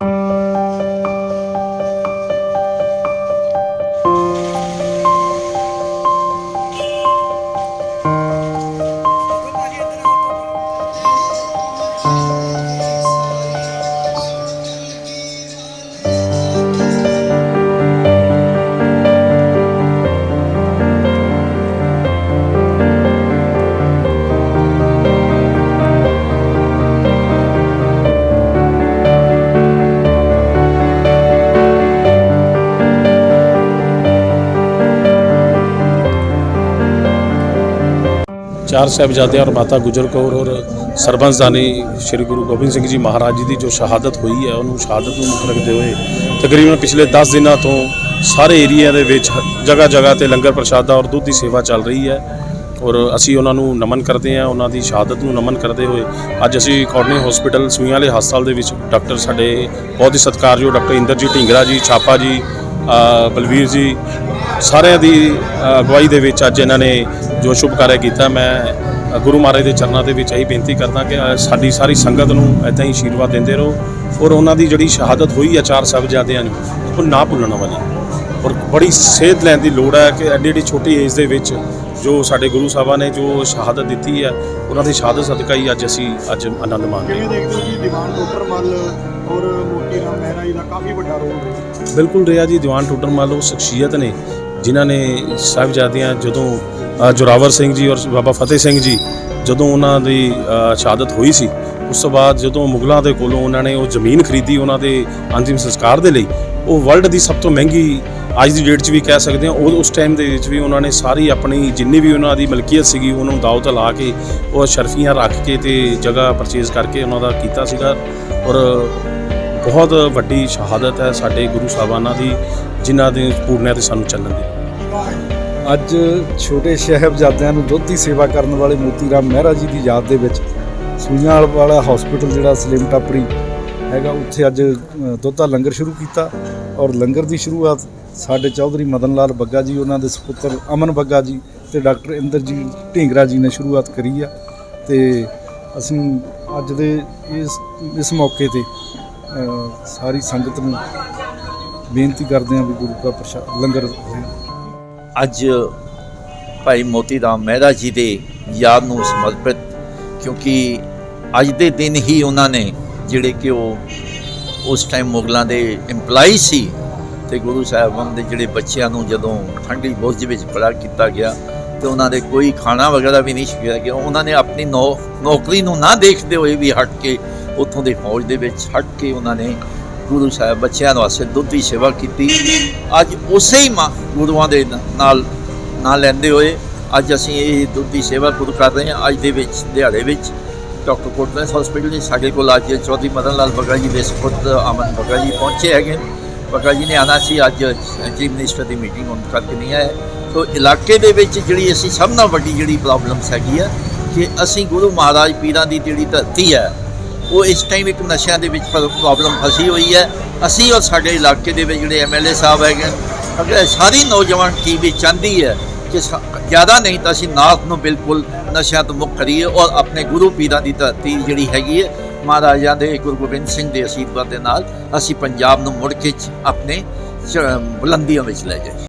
Bye. ਚਾਰ ਸਾਹਿਬਜ਼ਾਦੇ ਔਰ ਮਾਤਾ ਗੁਜਰ ਕੌਰ ਔਰ ਸਰਬੰਸਦਾਨੀ ਸ੍ਰੀ ਗੁਰੂ ਗੋਬਿੰਦ ਸਿੰਘ ਜੀ ਮਹਾਰਾਜ ਜੀ ਦੀ ਜੋ ਸ਼ਹਾਦਤ ਹੋਈ ਹੈ, ਉਹਨੂੰ ਸ਼ਹਾਦਤ ਨੂੰ ਮੁੱਖ ਰੱਖਦੇ ਹੋਏ ਤਕਰੀਬਨ ਪਿਛਲੇ 10 ਦਿਨਾਂ ਤੋਂ ਸਾਰੇ ਏਰੀਆ ਦੇ ਵਿੱਚ ਜਗ੍ਹਾ ਜਗ੍ਹਾ ਤੇ ਲੰਗਰ ਪ੍ਰਸ਼ਾਦਾ ਔਰ ਦੁੱਧ ਦੀ ਸੇਵਾ ਚੱਲ ਰਹੀ ਹੈ ਔਰ ਅਸੀਂ ਉਹਨਾਂ ਨੂੰ ਨਮਨ ਕਰਦੇ ਹਾਂ, ਉਹਨਾਂ ਦੀ ਸ਼ਹਾਦਤ ਨੂੰ ਨਮਨ ਕਰਦੇ ਹੋਏ ਅੱਜ ਅਸੀਂ ਕੋਰਨੀ ਹਸਪੀਟਲ ਸੂਈਆਂ ਵਾਲੇ ਹਸਪਤਾਲ ਦੇ ਵਿੱਚ ਡਾਕਟਰ ਸਾਡੇ, ਬਹੁਤ ਹੀ ਸਤਿਕਾਰਯੋਗ ਡਾਕਟਰ ਇੰਦਰਜੀਤ ਢਿੰਗਰਾ ਜੀ, ਛਾਪਾ ਜੀ ਬਲਵੀਰ ਜੀ, ਸਾਰਿਆਂ ਦੀ ਅਗਵਾਈ ਦੇ ਵਿੱਚ ਅੱਜ ਇਹਨਾਂ ਨੇ ਜੋ ਸ਼ੁਭ ਕਾਰਜ ਕੀਤਾ। ਮੈਂ ਗੁਰੂ ਮਹਾਰਾਜ ਦੇ ਚਰਨਾਂ ਦੇ ਵਿੱਚ ਇਹੀ ਬੇਨਤੀ ਕਰਦਾ ਕਿ ਸਾਡੀ ਸਾਰੀ ਸੰਗਤ ਨੂੰ ਐਦਾਂ ਹੀ ਆਸ਼ੀਰਵਾਦ ਦਿੰਦੇ ਰਹੋ ਔਰ ਉਹਨਾਂ ਦੀ ਜਿਹੜੀ ਸ਼ਹਾਦਤ ਹੋਈ ਹੈ ਚਾਰ ਸਾਹਿਬਜ਼ਾਦਿਆਂ ਨੂੰ, ਉਹ ਨਾ ਭੁੱਲਣ ਵਾਲੀ। ਔਰ ਬੜੀ ਸੇਧ ਲੈਣ ਦੀ ਲੋੜ ਹੈ ਕਿ ਐਡੀ ਐਡੀ ਛੋਟੀ ਏਜ ਦੇ ਵਿੱਚ ਜੋ ਸਾਡੇ ਗੁਰੂ ਸਾਹਿਬਾਂ ਨੇ ਜੋ ਸ਼ਹਾਦਤ ਦਿੱਤੀ ਹੈ, ਉਹਨਾਂ ਦੀ ਸ਼ਹਾਦਤ ਸਦਕਾ ਹੀ ਅੱਜ ਅਸੀਂ ਅੱਜ ਆਨੰਦ ਮਾਣ ਰਹੇ ਹਾਂ। ਕਿਵੇਂ ਦੇਖਦੇ ਹੋ ਜੀ, ਦੀਵਾਨ ਡਾਕਟਰ ਮੱਲ ਔਰ ਮੋਤੀ ਰਾਮ ਮਹਿਰਾ ਜੀ ਦਾ ਕਾਫੀ ਵੱਡਾ ਰੋਲ ਹੈ। ਬਿਲਕੁਲ ਰਿਹਾ ਜੀ ਦੀਵਾਨ ਟੁੱਟਣ ਮੰਨ ਲਓ ਸ਼ਖਸੀਅਤ ਨੇ ਜਿਨ੍ਹਾਂ ਨੇ ਸਾਹਿਬਜ਼ਾਦਿਆਂ ਜਦੋਂ ਅ, ਜੋਰਾਵਰ ਸਿੰਘ ਜੀ ਔਰ ਬਾਬਾ ਫਤਿਹ ਸਿੰਘ ਜੀ ਜਦੋਂ ਉਹਨਾਂ ਦੀ ਸ਼ਹਾਦਤ ਹੋਈ ਸੀ ਉਸ ਤੋਂ ਬਾਅਦ ਜਦੋਂ ਮੁਗਲਾਂ ਦੇ ਕੋਲੋਂ ਉਹਨਾਂ ਨੇ ਉਹ ਜ਼ਮੀਨ ਖਰੀਦੀ ਉਹਨਾਂ ਦੇ ਅੰਤਿਮ ਸੰਸਕਾਰ ਦੇ ਲਈ ਉਹ ਵਰਲਡ ਦੀ ਸਭ ਤੋਂ ਮਹਿੰਗੀ ਅੱਜ ਦੀ ਡੇਟ 'ਚ ਵੀ ਕਹਿ ਸਕਦੇ ਹਾਂ ਉਹ ਉਸ ਟਾਈਮ ਦੇ ਵਿੱਚ ਵੀ ਉਹਨਾਂ ਨੇ ਸਾਰੀ ਆਪਣੀ ਜਿੰਨੀ ਵੀ ਉਹਨਾਂ ਦੀ ਮਲਕੀਅਤ ਸੀਗੀ ਉਹਨਾਂ ਨੂੰ ਦਾਅਵਤ ਲਾ ਕੇ ਉਹ ਸ਼ਰਫੀਆਂ ਰੱਖ ਕੇ ਤੇ ਜਗ੍ਹਾ ਪਰਚੇਜ਼ ਕਰਕੇ ਉਹਨਾਂ ਦਾ ਕੀਤਾ ਸੀਗਾ ਔਰ ਬਹੁਤ ਵੱਡੀ ਸ਼ਹਾਦਤ ਹੈ ਸਾਡੇ ਗੁਰੂ ਸਾਹਿਬਾਨਾਂ ਦੀ, ਜਿਨ੍ਹਾਂ ਦੇ ਪੂਰਨਿਆਂ ਤੇ ਸਾਨੂੰ ਚੱਲਣ ਦੀ। ਅੱਜ ਛੋਟੇ ਸਾਹਿਬਜ਼ਾਦਿਆਂ ਨੂੰ ਦੁੱਧ ਦੀ ਸੇਵਾ ਕਰਨ ਵਾਲੇ ਮੋਤੀ ਰਾਮ ਮਹਿਰਾ ਜੀ ਦੀ ਯਾਦ ਦੇ ਵਿੱਚ ਸੂਈਆਂ ਵਾਲਾ ਹਸਪੀਟਲ ਜਿਹੜਾ ਸਲਿਮ ਟਾਪਰੀ ਹੈਗਾ, ਉੱਥੇ ਅੱਜ ਦੁੱਧ ਦਾ ਲੰਗਰ ਸ਼ੁਰੂ ਕੀਤਾ ਔਰ ਲੰਗਰ ਦੀ ਸ਼ੁਰੂਆਤ ਸਾਡੇ ਚੌਧਰੀ ਮਦਨ ਲਾਲ ਬੱਗਾ ਜੀ, ਉਹਨਾਂ ਦੇ ਸੁਪੁੱਤਰ ਅਮਨ ਬੱਗਾ ਜੀ ਤੇ ਡਾਕਟਰ ਇੰਦਰਜੀਤ ਢੀਂਗਰਾ ਜੀ ਨੇ ਸ਼ੁਰੂਆਤ ਕਰੀ ਆ ਤੇ ਅਸੀਂ ਅੱਜ ਦੇ ਇਸ ਇਸ ਮੌਕੇ ਤੇ ਸਾਰੀ ਸੰਗਤ ਨੂੰ ਬੇਨਤੀ ਕਰਦੇ ਹਾਂ ਵੀ ਗੁਰੂ ਦਾ ਪ੍ਰਸ਼ਾਦ ਲੰਗਰ ਅੱਜ ਭਾਈ ਮੋਤੀ ਰਾਮ ਮਹਿਰਾ ਜੀ ਦੇ ਯਾਦ ਨੂੰ ਸਮਰਪਿਤ, ਕਿਉਂਕਿ ਅੱਜ ਦੇ ਦਿਨ ਹੀ ਉਹਨਾਂ ਨੇ ਜਿਹੜੇ ਕਿ ਉਹ ਉਸ ਟਾਈਮ ਮੁਗਲਾਂ ਦੇ EMPLOYEE ਸੀ ਤੇ ਗੁਰੂ ਸਾਹਿਬਾਨ ਦੇ ਜਿਹੜੇ ਬੱਚਿਆਂ ਨੂੰ ਜਦੋਂ ਠੰਡੀ ਬੋਝ ਵਿੱਚ ਖੜਾ ਕੀਤਾ ਗਿਆ, ਤੇ ਉਹਨਾਂ ਦੇ ਕੋਈ ਖਾਣਾ ਵਗੈਰਾ ਵੀ ਨਹੀਂ ਛਕਿਆ ਗਿਆ, ਉਹਨਾਂ ਨੇ ਆਪਣੀ ਨੌ- ਨੌਕਰੀ ਨੂੰ ਨਾ ਦੇਖਦੇ ਹੋਏ ਵੀ ਹਟ ਕੇ ਉੱਥੋਂ ਦੇ ਫੌਜ ਦੇ ਵਿੱਚ ਛੱਡ ਕੇ ਉਹਨਾਂ ਨੇ ਗੁਰੂ ਸਾਹਿਬ ਬੱਚਿਆਂ ਵਾਸਤੇ ਦੁੱਧ ਦੀ ਸੇਵਾ ਕੀਤੀ। ਅੱਜ ਉਸੇ ਹੀ ਮਾਂ ਗੁਰੂਆਂ ਦੇ ਨ- ਨਾਲ ਨਾਲ ਲੈਂਦੇ ਹੋਏ ਅੱਜ ਅਸੀਂ ਇਹ ਦੁੱਧ ਦੀ ਸੇਵਾ ਸ਼ੁਰੂ ਕਰ ਰਹੇ ਹਾਂ। ਅੱਜ ਦੇ ਵਿੱਚ, ਦਿਹਾੜੇ ਵਿੱਚ ਡਾਕਟਰ ਕੋਟਲੈਸ ਹਸਪੀਟਲ ਜੀ ਸਾਡੇ ਕੋਲ ਅੱਜ ਚੌਧਰੀ ਮਦਨ ਲਾਲ ਬਗਾ ਜੀ ਦੇ ਸਪੁੱਤ ਅਮਨ ਬਗਾ ਜੀ ਪਹੁੰਚੇ ਹੈਗੇ। ਨੇ। ਜੀ ਨੇ ਆਣਾ ਸੀ, ਅੱਜ ਚੀਫ ਮਿਨਿਸਟਰ ਦੀ ਮੀਟਿੰਗ ਹੁਣ ਕਰਕੇ ਨਹੀਂ ਆਏ। ਸੋ ਇਲਾਕੇ ਦੇ ਵਿੱਚ ਜਿਹੜੀ ਅਸੀਂ ਸਭ ਨਾਲ ਵੱਡੀ ਜਿਹੜੀ ਪ੍ਰੋਬਲਮਸ ਹੈਗੀ ਆ, ਕਿ ਅਸੀਂ ਗੁਰੂ ਮਹਾਰਾਜ ਪੀਰਾਂ ਦੀ ਜਿਹੜੀ ਧਰਤੀ ਹੈ ਉਹ ਇਸ ਟਾਈਮ ਇੱਕ ਨਸ਼ਿਆਂ ਦੇ ਵਿੱਚ ਪ੍ਰੋਬਲਮ ਫਸੀ ਹੋਈ ਹੈ। ਅਸੀਂ ਔਰ ਸਾਡੇ ਇਲਾਕੇ ਦੇ ਵਿੱਚ ਜਿਹੜੇ ਐਮਐਲਏ ਸਾਹਿਬ ਹੈਗੇ ਨੇ, ਅਗਰ ਸਾਰੀ ਨੌਜਵਾਨ ਟੀਵੀ ਚਾਹੁੰਦੀ ਹੈ ਕਿ ਸਾ- ਜ਼ਿਆਦਾ ਨਹੀਂ ਤਾਂ ਅਸੀਂ ਨਾਥ ਨੂੰ ਬਿਲਕੁਲ ਨਸ਼ਿਆਂ ਤੋਂ ਮੁਕਤ ਕਰੀਏ ਔਰ ਆਪਣੇ ਗੁਰੂ ਪੀਰਾਂ ਦੀ ਧਰਤੀ ਜਿਹੜੀ ਹੈਗੀ ਹੈ ਮਹਾਰਾਜਾ ਦੇ ਗੁਰੂ ਗੋਬਿੰਦ ਸਿੰਘ ਦੇ ਅਸ਼ੀਰਵਾਦ ਦੇ ਨਾਲ ਅਸੀਂ ਪੰਜਾਬ ਨੂੰ ਮੁੜ ਕੇ ਆਪਣੇ ਬੁਲੰਦੀਆਂ ਵਿੱਚ ਲੈ ਜਾਈਏ।